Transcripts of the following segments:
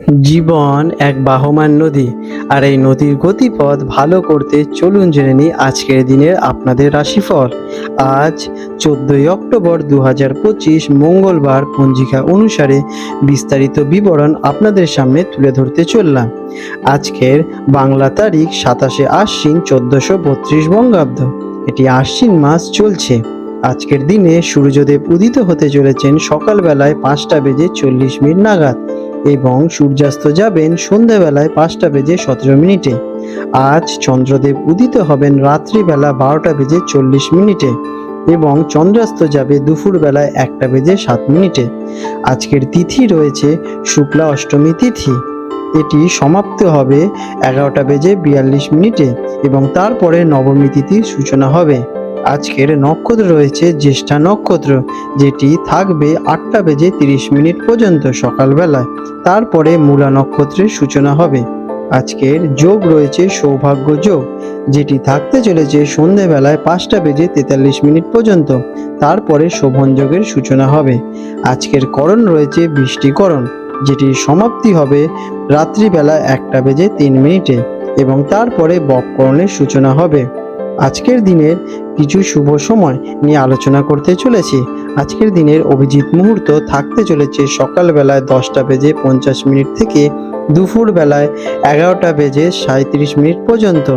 জীবন এক বাহমান নদী, আর এই নদীর গতিপথ ভালো করতে চলুন জেনে নিই আজকের দিনের আপনাদের রাশিফল। আজ চোদ্দই অক্টোবর দু হাজার পঁচিশ মঙ্গলবার পঞ্জিকা অনুসারে বিস্তারিত বিবরণ আপনাদের সামনে তুলে ধরতে চললাম। আজকের বাংলা তারিখ সাতাশে আশ্বিন চোদ্দশো বত্রিশ বঙ্গাব্দ। এটি আশ্বিন মাস চলছে। আজকের দিনে সূর্যদেব উদিত হতে চলেছেন সকালবেলায় পাঁচটা বেজে চল্লিশ মিনিট নাগাদ। এবং সূর্যাস্ত যাবেন সন্ধ্যাবেলায় পাঁচটা বেজে সতেরো মিনিটে। আজ চন্দ্রদেব উদিত হবেন রাত্রিবেলা বারোটা বেজে চল্লিশ মিনিটে এবং চন্দ্রাস্ত যাবে দুপুরবেলায় একটা বেজে সাত মিনিটে। আজকের তিথি রয়েছে শুক্লা অষ্টমী তিথি। এটি সমাপ্ত হবে এগারোটা বেজে বিয়াল্লিশ মিনিটে এবং তারপরে নবমী তিথির সূচনা হবে। আজকের নক্ষত্র রয়েছে জ্যেষ্ঠা নক্ষত্র, যেটি থাকবে আটটা বেজে তিরিশ মিনিট পর্যন্ত সকালবেলায়। তারপরে মূলা নক্ষত্রের সূচনা হবে। আজকের যোগ রয়েছে সৌভাগ্য যোগ, যেটি থাকতে চলেছে সন্ধেবেলায় পাঁচটা বেজে তেতাল্লিশ মিনিট পর্যন্ত। তারপরে শোভন যোগের সূচনা হবে। আজকের করণ রয়েছে বৃষ্টিকরণ যেটির সমাপ্তি হবে রাত্রিবেলা একটা বেজে তিন মিনিটে এবং তারপরে বককরণের সূচনা হবে। আজকের দিনের কিছু শুভ সময় নিয়ে আলোচনা করতে চলেছি। আজকের দিনের অভিজিৎ মুহূর্ত থাকতে চলেছে সকালবেলায় দশটা বেজে পঞ্চাশ মিনিট থেকে দুপুর বেলায় এগারোটা বেজে সাঁত্রিশ মিনিট পর্যন্ত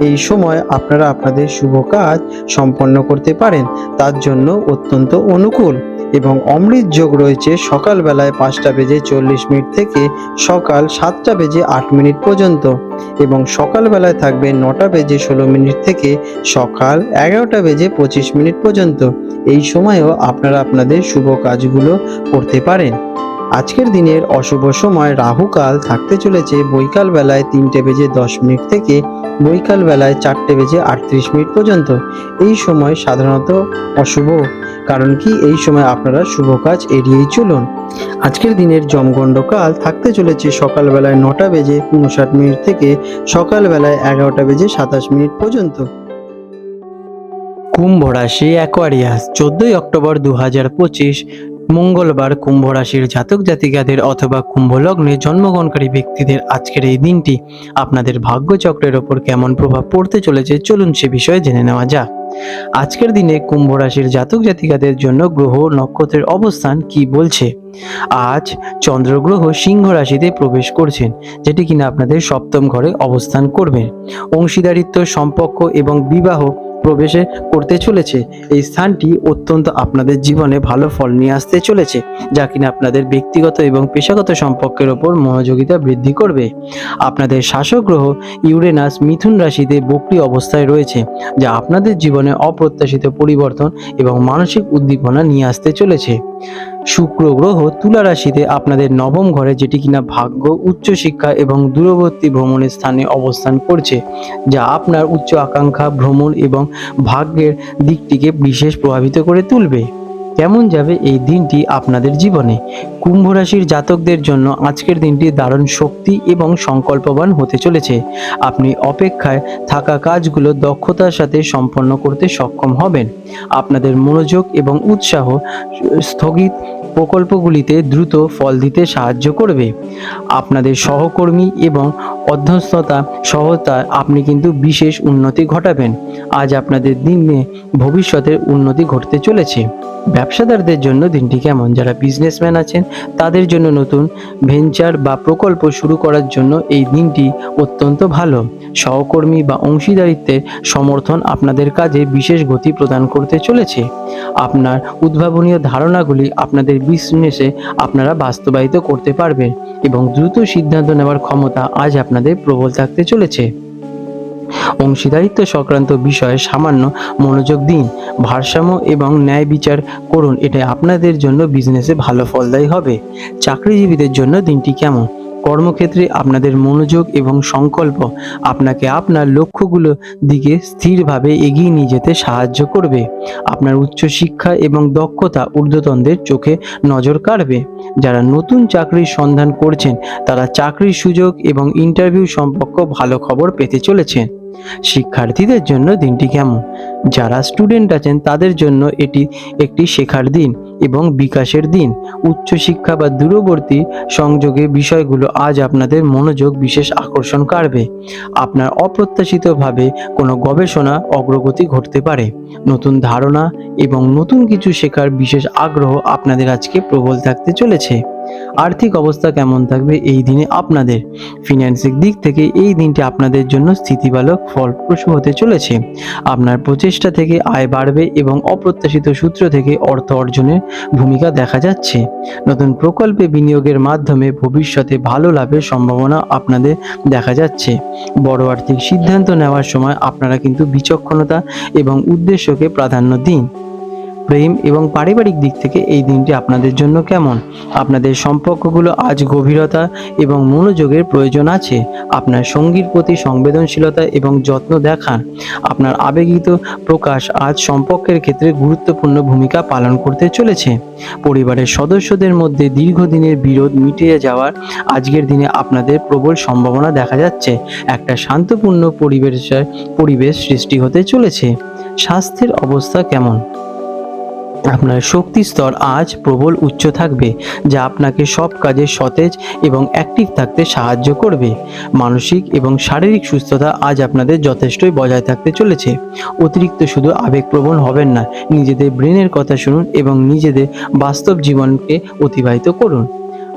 এই সময় আপনারা আপনাদের শুভ কাজ সম্পন্ন করতে পারেন। তার জন্য অত্যন্ত অনুকূল এবং অমৃত যোগ রয়েছে সকালবেলায় পাঁচটা বেজে চল্লিশ মিনিট থেকে সকাল সাতটা বেজে আট মিনিট পর্যন্ত এবং সকালবেলায় থাকবে নটা বেজে ষোলো মিনিট থেকে সকাল এগারোটা বেজে পঁচিশ মিনিট পর্যন্ত। এই সময়েও আপনারা আপনাদের শুভ কাজগুলো করতে পারেন। আজকের দিনের অশুভ সময় রাহুকাল থাকতে চলেছে বৈকাল বেলায় তিনটে বেজে দশ মিনিট থেকে বৈকাল বেলায় চারটে বেজে আটত্রিশ মিনিট পর্যন্ত। এই সময় সাধারণত অশুভ। কারণ কি? এই সময় আপনারা শুভ কাজ এড়িয়েই চলুন। আজকের দিনের জমগণ্ডকাল থাকতে চলেছে সকালবেলায় নটা বেজে উনষাট মিনিট থেকে সকালবেলায় এগারোটা বেজে সাতাশ মিনিট পর্যন্ত। কুম্ভ রাশি অ্যাকোয়ারিয়াস চোদ্দই অক্টোবর দু হাজার পঁচিশ মঙ্গলবার কুম্ভ রাশির জাতক জাতিকাদের অথবা কুম্ভ লগ্নে জন্মগ্রহণকারী ব্যক্তিদের আজকের এই দিনটি আপনাদের ভাগ্যচক্রের ওপর কেমন প্রভাব পড়তে চলেছে চলুন সে বিষয়ে জেনে নেওয়া যাক। আজকের দিনে কুম্ভ রাশির জাতক জাতিকাদের জন্য গ্রহ নক্ষত্রের অবস্থান কি বলছে? আজ চন্দ্রগ্রহ সিংহ রাশিতে প্রবেশ করছেন, যেটি কিনা আপনাদের সপ্তম ঘরে অবস্থান করবেন অংশীদারিত্ব, সম্পর্ক এবং বিবাহ প্রবেশে করতে চলেছে। এই স্থানটি অত্যন্ত আপনাদের জীবনে ভালো ফল নিয়ে আসতে চলেছে, যা কিনা আপনাদের ব্যক্তিগত এবং পেশাগত সম্পর্কের ওপর মনোযোগিতা বৃদ্ধি করবে। আপনাদের শাসক গ্রহ ইউরেনাস মিথুন রাশিতে বক্রি অবস্থায় রয়েছে, যা আপনাদের জীবনে অপ্রত্যাশিত পরিবর্তন এবং মানসিক উদ্দীপনা নিয়ে আসতে চলেছে। শুক্র গ্রহ তুলা রাশিতে আপনাদের নবম ঘরে যেটি কিনা ভাগ্য, উচ্চশিক্ষা এবং দূরবর্তী ভ্রমণের স্থানে অবস্থান করছে, যা আপনার উচ্চ আকাঙ্ক্ষা, ভ্রমণ এবং ভাগ্যের দিকটিকে বিশেষ প্রভাবিত করে তুলবে। কেমন যাবে এই দিনটি আপনাদের জীবনে? কুম্ভ রাশির জাতকদের জন্য আজকের দিনটি দারুণ শক্তি এবং সংকল্পবান হতে চলেছে। আপনি অপেক্ষায় থাকা কাজগুলো দক্ষতার সাথে সম্পন্ন করতে সক্ষম হবেন। আপনাদের মনোযোগ এবং উৎসাহ স্থগিত প্রকল্পগুলিতে দ্রুত ফল দিতে সাহায্য করবে। আপনাদের সহকর্মী এবং অধ্যস্ততা সহতা আপনি কিন্তু বিশেষ উন্নতি ঘটাবেন। আজ আপনাদের দিনে ভবিষ্যতের উন্নতি ঘটতে চলেছে। ব্যবসাদারদের জন্য দিনটি কেমন? যারা বিজনেসম্যান আছেন, তাদের জন্য নতুন ভেঞ্চার বা প্রকল্প শুরু করার জন্য এই দিনটি অত্যন্ত ভালো। সহকর্মী বা অংশীদারিত্বের সমর্থন আপনাদের কাজে বিশেষ গতি প্রদান করতে চলেছে। আপনার উদ্ভাবনীয় ধারণাগুলি আপনাদের বিজনেসে আপনারা বাস্তবায়িত করতে পারবেন এবং দ্রুত সিদ্ধান্ত নেওয়ার ক্ষমতা আজ আপনাদের প্রবল থাকতে চলেছে। অংশীদারিত্ব সংক্রান্ত বিষয়ে সামান্য মনোযোগ দিন। ভারসাম্য এবং ন্যায় বিচার করুন, এটা আপনাদের জন্য বিজনেসে ভালো ফলদায়ী হবে। চাকরিজীবীদের জন্য দিনটি কেমন? কর্মক্ষেত্রে আপনাদের মনোযোগ এবং সংকল্প আপনাকে আপনার লক্ষ্যগুলো দিকে স্থিরভাবে এগিয়ে নিয়ে যেতে সাহায্য করবে। আপনার উচ্চশিক্ষা এবং দক্ষতা ঊর্ধ্বতনদের চোখে নজর কাড়বে। যারা নতুন চাকরির সন্ধান করছেন, তারা চাকরির সুযোগ এবং ইন্টারভিউ সম্পর্কে ভালো খবর পেতে চলেছেন। শিক্ষার্থীদের জন্য দিনটি কেমন? যারা স্টুডেন্ট আছেন, তাদের জন্য এটি একটি শেখার দিন এবং বিকাশের দিন। উচ্চশিক্ষা বা দূরবর্তী সংযোগে বিষয়গুলো আজ আপনাদের মনোযোগ বিশেষ আকর্ষণ কাড়বে। আপনার অপ্রত্যাশিতভাবে কোনো গবেষণা অগ্রগতি ঘটতে পারে। নতুন ধারণা এবং নতুন কিছু শেখার বিশেষ আগ্রহ আপনাদের আজকে প্রবল থাকতে চলেছে। আর্থিক অবস্থা কেমন থাকবে এই দিনে আপনাদের? ফিনান্সিক দিক থেকে এই দিনটি আপনাদের জন্য স্থিতিবালক ফলপ্রসূ হতে চলেছে। আপনার প্রচেষ্টা থেকে আয় বাড়বে এবং অপ্রত্যাশিত সূত্র থেকে অর্থ অর্জনের ভূমিকা দেখা যাচ্ছে। নতুন প্রকল্পে বিনিয়োগের মাধ্যমে ভবিষ্যতে ভালো লাভের সম্ভাবনা আপনাদের দেখা যাচ্ছে। বড় আর্থিক সিদ্ধান্ত নেওয়ার সময় আপনারা কিন্তু বিচক্ষণতা এবং উদ্দেশ্যকে প্রাধান্য দিন। প্রেম এবং পারিবারিক দিক থেকে এই দিনটি আপনাদের জন্য কেমন? আপনাদের সম্পর্কগুলো আজ গভীরতা এবং মনোযোগের প্রয়োজন আছে। আপনার সঙ্গীর প্রতি সংবেদনশীলতা এবং যত্ন দেখান। আপনার আবেগিত প্রকাশ আজ সম্পর্কের ক্ষেত্রে গুরুত্বপূর্ণ ভূমিকা পালন করতে চলেছে। পরিবারের সদস্যদের মধ্যে দীর্ঘদিনের বিরোধ মিটিয়ে যাওয়ার আজকের দিনে আপনাদের প্রবল সম্ভাবনা দেখা যাচ্ছে। একটা শান্তপূর্ণ পরিবেশের পরিবেশ সৃষ্টি হতে চলেছে। স্বাস্থ্যের অবস্থা কেমন? আপনার শক্তি স্তর আজ প্রবল উচ্চ থাকবে, যা আপনাকে সব কাজে সতেজ এবং অ্যাক্টিভ থাকতে সাহায্য করবে। মানসিক এবং শারীরিক সুস্থতা আজ আপনাদের যথেষ্টই বজায় থাকতে চলেছে। অতিরিক্ত শুধু আবেগপ্রবণ হবেন না, নিজেদের ব্রেনের কথা শুনুন এবং নিজেদের বাস্তব জীবনকে অতিবাহিত করুন।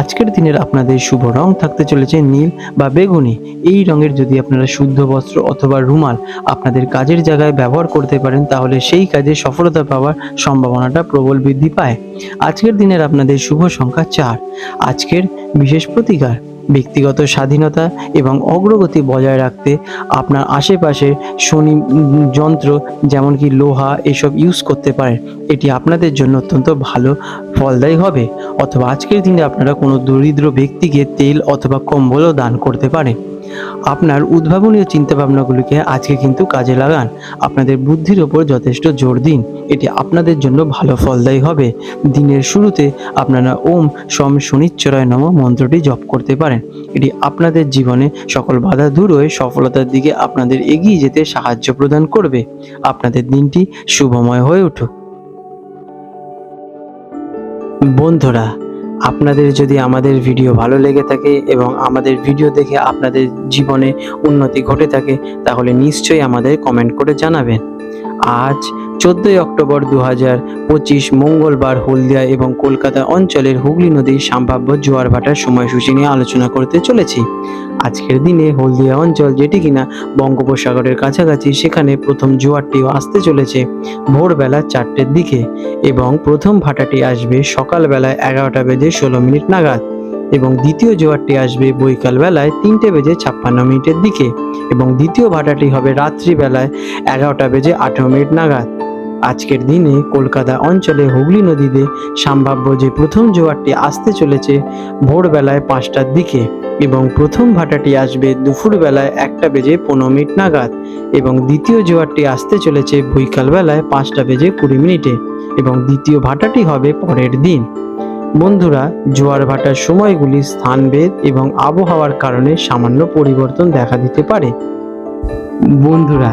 আজকের দিনের আপনাদের শুভ রং থাকতে চলেছে নীল বা বেগুনি। এই রঙের যদি আপনারা শুদ্ধ বস্ত্র অথবা রুমাল আপনাদের কাজের জায়গায় ব্যবহার করতে পারেন, তাহলে সেই কাজে সফলতা পাওয়ার সম্ভাবনাটা প্রবল বৃদ্ধি পায়। আজকের দিনের আপনাদের শুভ সংখ্যা চার। আজকের বিশেষ প্রতিকার ব্যক্তিগত স্বাধীনতা এবং অগ্রগতি বজায় রাখতে আপনার আশেপাশে শনি যন্ত্র যেমন কি লোহা এসব ইউজ করতে পারেন, এটি আপনাদের জন্য অত্যন্ত ভালো ফলদায়ী হবে। অথবা আজকের দিনে আপনারা কোনো দরিদ্র ব্যক্তিকে তেল অথবা কম্বলও দান করতে পারেন। আপনার উদ্ভাবনীয় চিন্তাভাবনাগুলিকে আজকে কিন্তু কাজে লাগান। আপনাদের বুদ্ধির ওপর যথেষ্ট জোর দিন। এটি আপনাদের জন্য ভালো ফলদায়ী হবে। দিনের শুরুতে আপনারা ওম সম শনিচ্চরায় নম মন্ত্রটি জপ করতে পারেন। এটি আপনাদের জীবনে সকল বাধা দূর হয়ে সফলতার দিকে আপনাদের এগিয়ে যেতে সাহায্য প্রদান করবে। আপনাদের দিনটি শুভময় হয়ে উঠুক। বন্ধুরা আপনাদের যদি আমাদের ভিডিও ভালো লেগে থাকে এবং আমাদের ভিডিও দেখে আপনাদের জীবনে উন্নতি ঘটে থাকে, তাহলে নিশ্চয়ই আমাদের কমেন্ট করে জানাবেন। আজ চোদ্দই অক্টোবর দু পঁচিশ মঙ্গলবার হলদিয়া এবং কলকাতা অঞ্চলের হুগলি নদীর সম্ভাব্য জোয়ার ভাটার সময়সূচি নিয়ে আলোচনা করতে চলেছি। আজকের দিনে হলদিয়া অঞ্চল যেটি কিনা বঙ্গোপসাগরের কাছাকাছি, সেখানে প্রথম জোয়ারটিও আসতে চলেছে ভোরবেলা চারটের দিকে এবং প্রথম ভাটাটি আসবে সকালবেলায় এগারোটা বেজে ষোলো মিনিট নাগাদ এবং দ্বিতীয় জোয়ারটি আসবে বৈকাল বেলায় তিনটে বেজে ছাপ্পান্ন মিনিটের দিকে এবং দ্বিতীয় ভাটাটি হবে রাত্রিবেলায় এগারোটা বেজে আঠেরো মিনিট নাগাদ। আজকের দিনে কলকাতা অঞ্চলে হুগলি নদীতে সম্ভাব্য যে প্রথম জোয়ারটি আসতে চলেছে ভোরবেলায় পাঁচটার দিকে এবং প্রথম ভাটাটি আসবে দুপুরবেলায় একটা বেজে পনেরো মিনিট নাগাদ এবং দ্বিতীয় জোয়ারটি আসতে চলেছে বৈকালবেলায় পাঁচটা বেজে কুড়ি মিনিটে এবং দ্বিতীয় ভাটাটি হবে পরের দিন। বন্ধুরা, জোয়ার ভাটার সময়গুলি স্থানভেদ এবং আবহাওয়ার কারণে সামান্য পরিবর্তন দেখা দিতে পারে। বন্ধুরা